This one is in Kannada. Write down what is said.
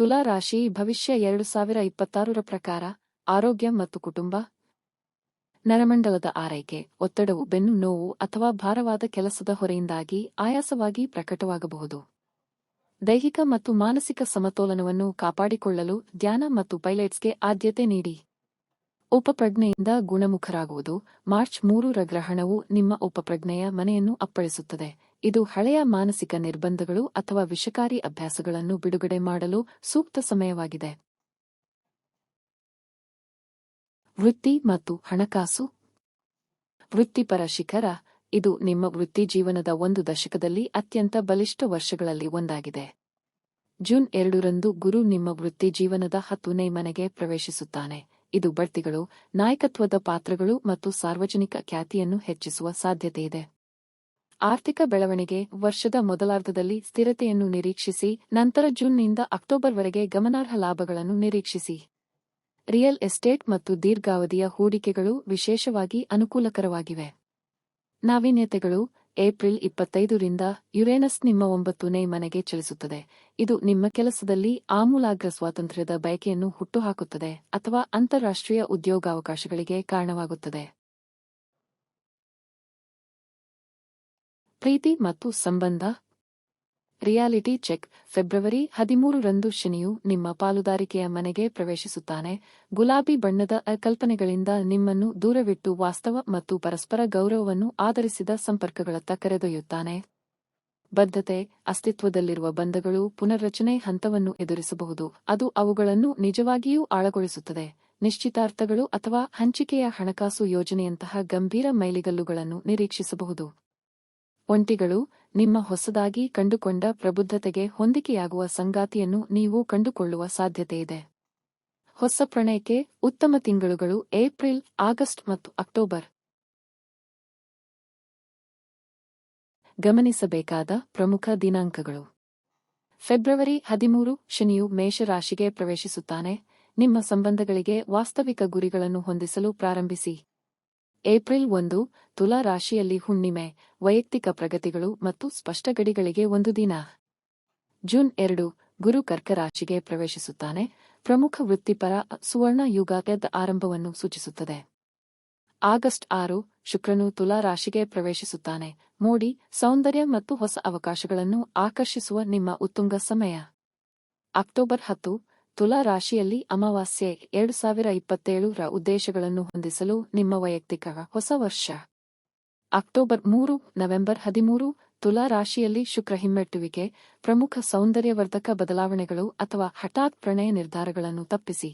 ತುಲಾ ರಾಶಿ ಭವಿಷ್ಯ ಎರಡು ಸಾವಿರ ಇಪ್ಪತ್ತಾರರ ಪ್ರಕಾರ, ಆರೋಗ್ಯ ಮತ್ತು ಕುಟುಂಬ. ನರಮಂಡಲದ ಆರೈಕೆ, ಒತ್ತಡವು, ಬೆನ್ನು ನೋವು ಅಥವಾ ಭಾರವಾದ ಕೆಲಸದ ಹೊರೆಯಿಂದಾಗಿ ಆಯಾಸವಾಗಿ ಪ್ರಕಟವಾಗಬಹುದು. ದೈಹಿಕ ಮತ್ತು ಮಾನಸಿಕ ಸಮತೋಲನವನ್ನು ಕಾಪಾಡಿಕೊಳ್ಳಲು ಧ್ಯಾನ ಮತ್ತು ಪೈಲಟ್ಸ್ಗೆ ಆದ್ಯತೆ ನೀಡಿ. ಉಪಪ್ರಜ್ಞೆಯಿಂದ ಗುಣಮುಖರಾಗುವುದು, ಮಾರ್ಚ್ ಮೂರರ ಗ್ರಹಣವು ನಿಮ್ಮ ಉಪಪ್ರಜ್ಞೆಯ ಮನೆಯನ್ನು ಅಪ್ಪಳಿಸುತ್ತದೆ. ಇದು ಹಳೆಯ ಮಾನಸಿಕ ನಿರ್ಬಂಧಗಳು ಅಥವಾ ವಿಷಕಾರಿ ಅಭ್ಯಾಸಗಳನ್ನು ಬಿಡುಗಡೆ ಮಾಡಲು ಸೂಕ್ತ ಸಮಯವಾಗಿದೆ. ವೃತ್ತಿ ಮತ್ತು ಹಣಕಾಸು. ವೃತ್ತಿಪರ ಶಿಖರ, ಇದು ನಿಮ್ಮ ವೃತ್ತಿ ಜೀವನದ ಒಂದು ದಶಕದಲ್ಲಿ ಅತ್ಯಂತ ಬಲಿಷ್ಠ ವರ್ಷಗಳಲ್ಲಿ ಒಂದಾಗಿದೆ. ಜೂನ್ ಎರಡರಂದು ಗುರು ನಿಮ್ಮ ವೃತ್ತಿ ಜೀವನದ ಹತ್ತನೇ ಮನೆಗೆ ಪ್ರವೇಶಿಸುತ್ತಾನೆ. ಇದು ಬಡ್ತಿಗಳು, ನಾಯಕತ್ವದ ಪಾತ್ರಗಳು ಮತ್ತು ಸಾರ್ವಜನಿಕ ಖ್ಯಾತಿಯನ್ನು ಹೆಚ್ಚಿಸುವ ಸಾಧ್ಯತೆಯಿದೆ. ಆರ್ಥಿಕ ಬೆಳವಣಿಗೆ ವರ್ಷದ ಮೊದಲಾರ್ಧದಲ್ಲಿ ಸ್ಥಿರತೆಯನ್ನು ನಿರೀಕ್ಷಿಸಿ, ನಂತರ ಜೂನ್ನಿಂದ ಅಕ್ಟೋಬರ್ವರೆಗೆ ಗಮನಾರ್ಹ ಲಾಭಗಳನ್ನು ನಿರೀಕ್ಷಿಸಿ. ರಿಯಲ್ ಎಸ್ಟೇಟ್ ಮತ್ತು ದೀರ್ಘಾವಧಿಯ ಹೂಡಿಕೆಗಳು ವಿಶೇಷವಾಗಿ ಅನುಕೂಲಕರವಾಗಿವೆ. ನಾವೀನ್ಯತೆಗಳು ಏಪ್ರಿಲ್ ಇಪ್ಪತ್ತೈದರಿಂದ ಯುರೇನಸ್ ನಿಮ್ಮ ಒಂಬತ್ತನೇ ಮನೆಗೆ ಚಲಿಸುತ್ತದೆ. ಇದು ನಿಮ್ಮ ಕೆಲಸದಲ್ಲಿ ಆಮೂಲಾಗ್ರ ಸ್ವಾತಂತ್ರ್ಯದ ಬಯಕೆಯನ್ನು ಹುಟ್ಟುಹಾಕುತ್ತದೆ ಅಥವಾ ಅಂತಾರಾಷ್ಟ್ರೀಯ ಉದ್ಯೋಗಾವಕಾಶಗಳಿಗೆ ಕಾರಣವಾಗುತ್ತದೆ. ಪ್ರೀತಿ ಮತ್ತು ಸಂಬಂಧ. Reality check. ಫೆಬ್ರವರಿ ಹದಿಮೂರರಂದು ಶನಿಯು ನಿಮ್ಮ ಪಾಲುದಾರಿಕೆಯ ಮನೆಗೆ ಪ್ರವೇಶಿಸುತ್ತಾನೆ. ಗುಲಾಬಿ ಬಣ್ಣದ ಕಲ್ಪನೆಗಳಿಂದ ನಿಮ್ಮನ್ನು ದೂರವಿಟ್ಟು ವಾಸ್ತವ ಮತ್ತು ಪರಸ್ಪರ ಗೌರವವನ್ನು ಆಧರಿಸಿದ ಸಂಪರ್ಕಗಳತ್ತ ಕರೆದೊಯ್ಯುತ್ತಾನೆ. ಬದ್ಧತೆ, ಅಸ್ತಿತ್ವದಲ್ಲಿರುವ ಬಂಧಗಳು, ಪುನರ್ರಚನೆ ಹಂತವನ್ನು ಎದುರಿಸಬಹುದು. ಅದು ಅವುಗಳನ್ನು ನಿಜವಾಗಿಯೂ ಆಳಗೊಳಿಸುತ್ತದೆ. ನಿಶ್ಚಿತಾರ್ಥಗಳು ಅಥವಾ ಹಂಚಿಕೆಯ ಹಣಕಾಸು ಯೋಜನೆಯಂತಹ ಗಂಭೀರ ಮೈಲಿಗಲ್ಲುಗಳನ್ನು ನಿರೀಕ್ಷಿಸಬಹುದು. ಒಂಟಿಗಳು ನಿಮ್ಮ ಹೊಸದಾಗಿ ಕಂಡುಕೊಂಡ ಪ್ರಬುದ್ಧತೆಗೆ ಹೊಂದಿಕೆಯಾಗುವ ಸಂಗಾತಿಯನ್ನು ನೀವು ಕಂಡುಕೊಳ್ಳುವ ಸಾಧ್ಯತೆಯಿದೆ ಹೊಸ ಪ್ರಣಯಕ್ಕೆ ಉತ್ತಮ ತಿಂಗಳುಗಳು ಏಪ್ರಿಲ್, ಆಗಸ್ಟ್ ಮತ್ತು ಅಕ್ಟೋಬರ್. ಗಮನಿಸಬೇಕಾದ ಪ್ರಮುಖ ದಿನಾಂಕಗಳು. ಫೆಬ್ರವರಿ ಹದಿಮೂರು, ಶನಿಯು ಮೇಷರಾಶಿಗೆ ಪ್ರವೇಶಿಸುತ್ತಾನೆ. ನಿಮ್ಮ ಸಂಬಂಧಗಳಿಗೆ ವಾಸ್ತವಿಕ ಗುರಿಗಳನ್ನು ಹೊಂದಿಸಲು ಪ್ರಾರಂಭಿಸಿ. ಏಪ್ರಿಲ್ ಒಂದು, ತುಲಾ ರಾಶಿಯಲ್ಲಿ ಹುಣ್ಣಿಮೆ, ವೈಯಕ್ತಿಕ ಪ್ರಗತಿಗಳು ಮತ್ತು ಸ್ಪಷ್ಟ ಗಡಿಗಳಿಗೆ ಒಂದು ದಿನ. ಜೂನ್ ಎರಡು, ಗುರು ಕರ್ಕ ರಾಶಿಗೆ ಪ್ರವೇಶಿಸುತ್ತಾನೆ. ಪ್ರಮುಖ ವೃತ್ತಿಪರ ಸುವರ್ಣ ಯುಗದ ಆರಂಭವನ್ನು ಸೂಚಿಸುತ್ತದೆ. ಆಗಸ್ಟ್ ಆರು, ಶುಕ್ರನು ತುಲಾ ರಾಶಿಗೆ ಪ್ರವೇಶಿಸುತ್ತಾನೆ. ಮೋಡಿ, ಸೌಂದರ್ಯ ಮತ್ತು ಹೊಸ ಅವಕಾಶಗಳನ್ನು ಆಕರ್ಷಿಸುವ ನಿಮ್ಮ ಉತ್ತುಂಗ ಸಮಯ. ಅಕ್ಟೋಬರ್ ಹತ್ತು ತುಲಾ ರಾಶಿಯಲ್ಲಿ ಅಮಾವಾಸ್ಯೆ ಎರಡು ಸಾವಿರ ಇಪ್ಪತ್ತೇಳು ರ ಉದ್ದೇಶಗಳನ್ನು ಹೊಂದಿಸಲು ನಿಮ್ಮ ವೈಯಕ್ತಿಕ ಹೊಸ ವರ್ಷ. ಅಕ್ಟೋಬರ್ ಮೂರು, ನವೆಂಬರ್ ಹದಿಮೂರು ತುಲಾ ರಾಶಿಯಲ್ಲಿ ಶುಕ್ರ ಹಿಮ್ಮೆಟ್ಟುವಿಕೆ, ಪ್ರಮುಖ ಸೌಂದರ್ಯವರ್ಧಕ ಬದಲಾವಣೆಗಳು ಅಥವಾ ಹಠಾತ್ ಪ್ರಣಯ ನಿರ್ಧಾರಗಳನ್ನು ತಪ್ಪಿಸಿ.